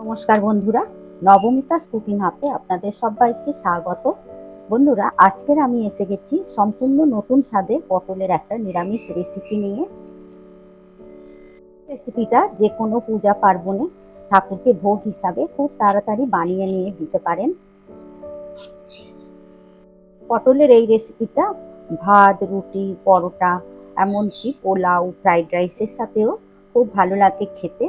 নমস্কার বন্ধুরা, নবমিতাস কুকিং হাবে আপনাদের সবাইকে স্বাগত। বন্ধুরা, আজকের আমি এসে গেছি সম্পূর্ণ নতুন স্বাদে পটলের একটা নিরামিষ রেসিপি নিয়ে। রেসিপিটা যে কোনো পূজা পার্বণে ঠাকুরকে ভোগ হিসাবে খুব তাড়াতাড়ি বানিয়ে নিয়ে দিতে পারেন। পটলের এই রেসিপিটা ভাত, রুটি, পরোটা, এমনকি পোলাও ফ্রাইড রাইসের সাথেও খুব ভালো লাগে খেতে।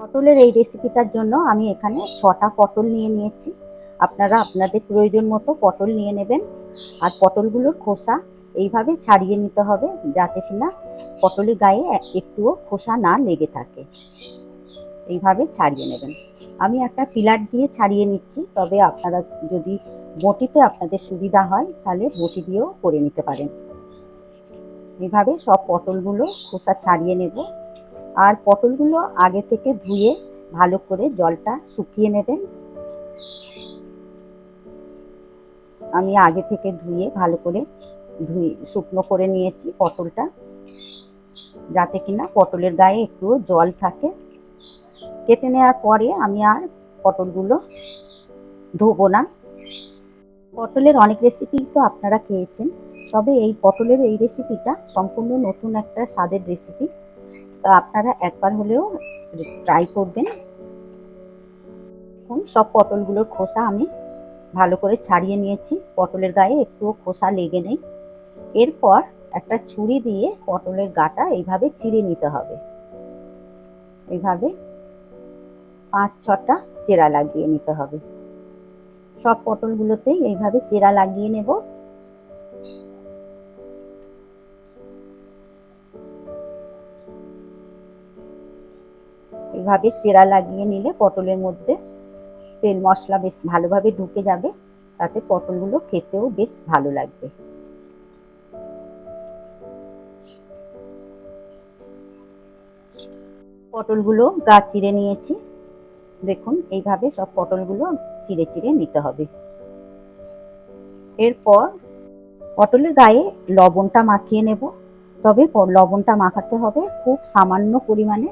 পটলের এই রেসিপিটার জন্য আমি এখানে ছটা পটল নিয়ে নিয়েছি। আপনারা আপনাদের প্রয়োজন মতো পটল নিয়ে নেবেন। আর পটলগুলোর খোসা এইভাবে ছাড়িয়ে নিতে হবে যাতে কিনা পটলের গায়ে একটুও খোসা না লেগে থাকে। এইভাবে ছাড়িয়ে নেবেন। আমি একটা পিলার দিয়ে ছাড়িয়ে নিচ্ছি। তবে আপনারা যদি বটিতে আপনাদের সুবিধা হয়, তাহলে বটি দিয়েও করে নিতে পারেন। এভাবে সব পটলগুলো খোসা ছাড়িয়ে নেব। আর পটলগুলো আগে থেকে ধুয়ে ভালো করে জলটা শুকিয়ে নেবেন। আমি আগে থেকে ধুয়ে ভালো করে ধুয়ে শুকনো করে নিয়েছি পটলটা, যাতে কিনা পটলের গায়ে একটু জল থাকে। কেটে নেওয়ার পরে আমি আর পটলগুলো ধোবো না। পটলের অনেক রেসিপি তো আপনারা খেয়েছেন, তবে এই পটলের এই রেসিপিটা সম্পূর্ণ নতুন একটা স্বাদের রেসিপি তা আপনারা একবার হলেও ট্রাই করবেন। এখন সব পটলগুলোর খোসা আমি ভালো করে ছাড়িয়ে নিয়েছি। পটলের গায়ে একটুও খোসা লেগে নেই। এরপর একটা ছুরি দিয়ে পটলের গাটা এইভাবে চিড়ে নিতে হবে। এইভাবে পাঁচ ছটা চেরা লাগিয়ে নিতে হবে। সব পটলগুলোতেই এইভাবে চেরা লাগিয়ে নেব। এইভাবে চেরা লাগিয়ে নিলে পটলের মধ্যে তেল মশলা বেশ ভালোভাবে ঢুকে যাবে। তাতে পটলগুলো খেতেও বেশ ভালো লাগবে। পটলগুলো গা চিড়ে নিয়েছি। দেখুন, এইভাবে সব পটলগুলো চিড়ে চিড়ে নিতে হবে। এরপর পটলের গায়ে লবণটা মাখিয়ে নেব। তবে লবণটা মাখাতে হবে খুব সামান্য পরিমাণে।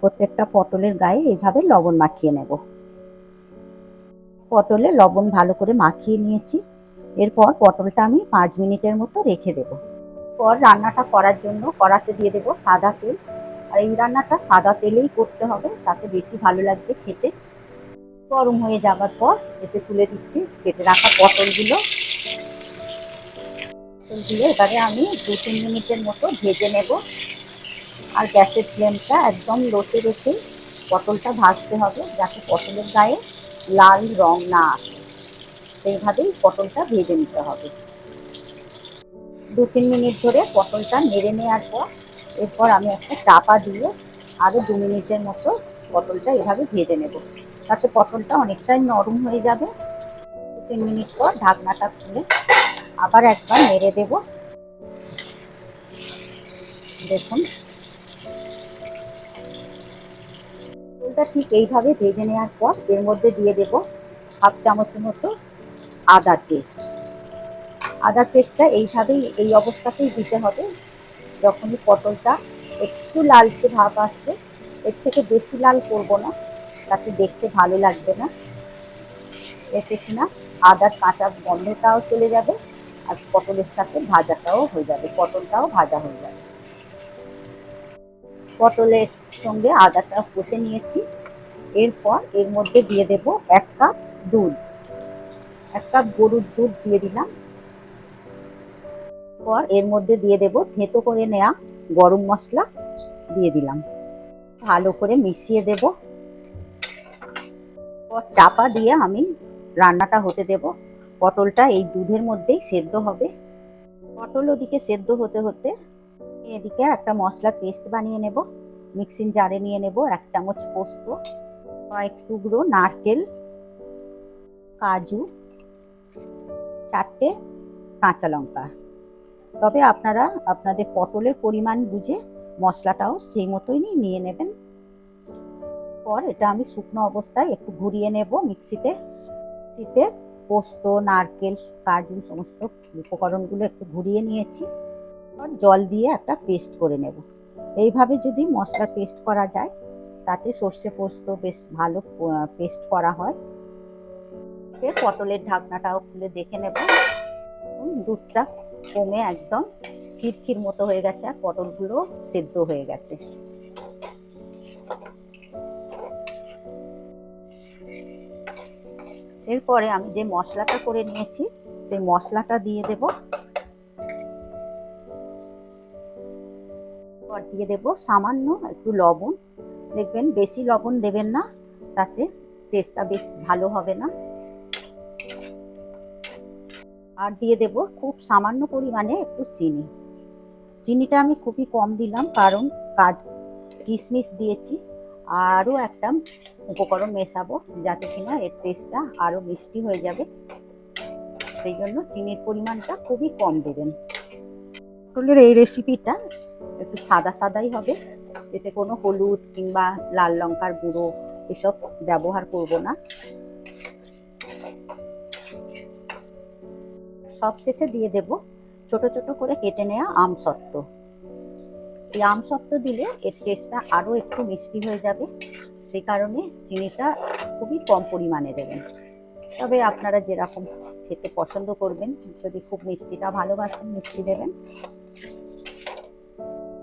প্রত্যেকটা পটলের গায়ে এইভাবে লবণ মাখিয়ে নেব। পটলে লবণ ভালো করে মাখিয়ে নিয়েছি। এরপর পটলটা আমি পাঁচ মিনিটের মতো রেখে দেব। পর রান্নাটা করার জন্য কড়াতে দিয়ে দেব সাদা তেল। আর এই রান্নাটা সাদা তেলেই করতে হবে, তাতে বেশি ভালো লাগবে খেতে। গরম হয়ে যাবার পর এতে তুলে দিচ্ছি কেটে রাখা পটলগুলো। পটল দিয়ে এবারে আমি দু তিন মিনিটের মতো ভেজে নেব। আর গ্যাসের ফ্লেমটা একদম লোতে রেখে পটলটা ভাজতে হবে যাতে পটলের গায়ে লাল রং না আসে। সেইভাবেই পটলটা ভেজে নিতে হবে। দু তিন মিনিট ধরে পটলটা নেড়ে নেওয়ার পর এরপর আমি একটা চাপা দিয়ে আরও দু মিনিটের মতো পটলটা এভাবে ভেজে নেব। তাতে পটলটা অনেকটাই নরম হয়ে যাবে। দু তিন মিনিট পর ঢাকনাটা খুলে আবার একবার নেড়ে দেব। দেখুন পটলটা ঠিক এইভাবে ভেজে নেওয়ার পর এর মধ্যে দিয়ে দেব হাফ চামচের মতো আদার পেস্ট। আদার পেস্টটা এইভাবেই এই অবস্থাতেই দিতে হবে। যখনই পটলটা একটু লালচে ভাব আসছে এর থেকে বেশি লাল করব না, তাতে দেখতে ভালো লাগবে না। এতে কিনা আদার কাঁচা গন্ধটাও চলে যাবে আর পটলের সাথে ভাজাটাও হয়ে যাবে, পটলটাও ভাজা হয়ে যাবে। পটলের সঙ্গে আদাটা কষে নিয়েছি। এরপর এর মধ্যে দিয়ে দেব এক কাপ দুধ। এক কাপ গরুর দুধ দিয়ে দিলাম। পর এর মধ্যে দিয়ে দেব থেতো করে নেওয়া গরম মশলা দিয়ে দিলাম। ভালো করে মিশিয়ে দেব। চাপা দিয়ে আমি রান্নাটা হতে দেব। পটলটা এই দুধের মধ্যেই সেদ্ধ হবে। পটল ওদিকে সেদ্ধ হতে হতে এদিকে একটা মশলার পেস্ট বানিয়ে নেব। মিক্সিং জারে নিয়ে নেব, এক চামচ পোস্ত কয়েক টুকরো নারকেল, কাজু, চারটে কাঁচা লঙ্কা। তবে আপনারা আপনাদের পটলের পরিমাণ বুঝে মশলাটাও সেই মতোই নিয়ে নেবেন। পর এটা আমি শুকনো অবস্থায় একটু ঘুরিয়ে নেব মিক্সিতে। মিক্সিতে পোস্ত, নারকেল, কাজু সমস্ত উপকরণগুলো একটু ঘুরিয়ে নিয়েছি। জল দিয়ে একটা পেস্ট করে নেব। এইভাবে যদি মশলা পেস্ট করা যায়, তাতে সর্ষে পোস্ত বেশ ভালো পেস্ট করা হয়। পটলের ঢাকনাটাও খুলে দেখে নেব। দুধটা কমে একদম ক্ষীর মতো হয়ে গেছে আর পটলগুলো সেদ্ধ হয়ে গেছে। এরপরে আমি যে মশলাটা করে নিয়েছি, সেই মশলাটা দিয়ে দেব। এরপর দিয়ে দেব। সামান্য একটু লবণ। দেখবেন বেশি লবণ দেবেন না, তাতে টেস্টটা বেশ ভালো হবে না। আর দিয়ে দেব খুব সামান্য পরিমাণে একটু চিনি। চিনিটা আমি খুবই কম দিলাম, কারণ কাজ কিশমিশ দিয়েছি। আরও একটা উপকরণ মেশাবো, যাতে কিনা এর টেস্টটা আরও মিষ্টি হয়ে যাবে। সেই জন্য চিনির পরিমাণটা খুবই কম দেবেন। পটলের এই রেসিপিটা একটু সাদা সাদাই হবে। এতে কোনো হলুদ কিংবা লাল লঙ্কার গুঁড়ো এসব ব্যবহার করব না। সব শেষে দিয়ে দেব ছোট ছোট করে কেটে নেওয়া আমসত্ত্ব এই আমসত্ত্ব দিলে এর টেস্টটা আরও একটু মিষ্টি হয়ে যাবে। সেই কারণে চিনিটা খুবই কম পরিমাণে দেবেন। তবে আপনারা যেরকম খেতে পছন্দ করবেন, যদি খুব মিষ্টিটা ভালোবাসেন, মিষ্টি দেবেন।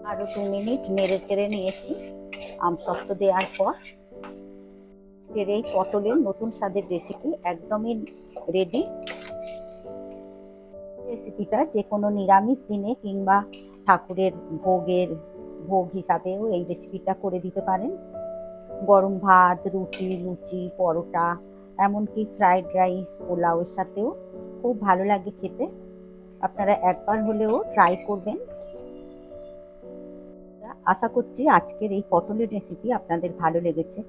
আরও দু মিনিট নেড়ে চেড়ে নিয়েছি। আম শক্ত দেওয়ার পর আজকের এই পটলের নতুন স্বাদের রেসিপি একদমই রেডি রেসিপিটা যে কোনো নিরামিষ দিনে কিংবা ঠাকুরের ভোগের ভোগ হিসাবেও এই রেসিপিটা করে দিতে পারেন। গরম ভাত, রুটি, লুচি, পরোটা, এমনকি ফ্রাইড রাইস পোলাওয়ের সাথেও খুব ভালো লাগে খেতে। আপনারা একবার হলেও ট্রাই করবেন। আশা করছি আজকের এই পটলের রেসিপি আপনাদের ভালো লেগেছে।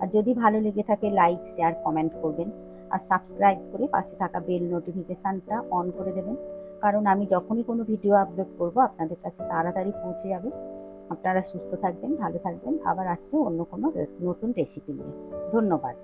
আর যদি ভালো লেগে থাকে লাইক শেয়ার কমেন্ট করবেন। আর সাবস্ক্রাইব করে পাশে থাকা বেল নোটিফিকেশানটা অন করে দেবেন। কারণ আমি যখনই কোনো ভিডিও আপলোড করব, আপনাদের কাছে তাড়াতাড়ি পৌঁছে যাবে। আপনারা সুস্থ থাকবেন, ভালো থাকবেন। আবার আসছে অন্য কোনো নতুন রেসিপি নিয়ে। ধন্যবাদ।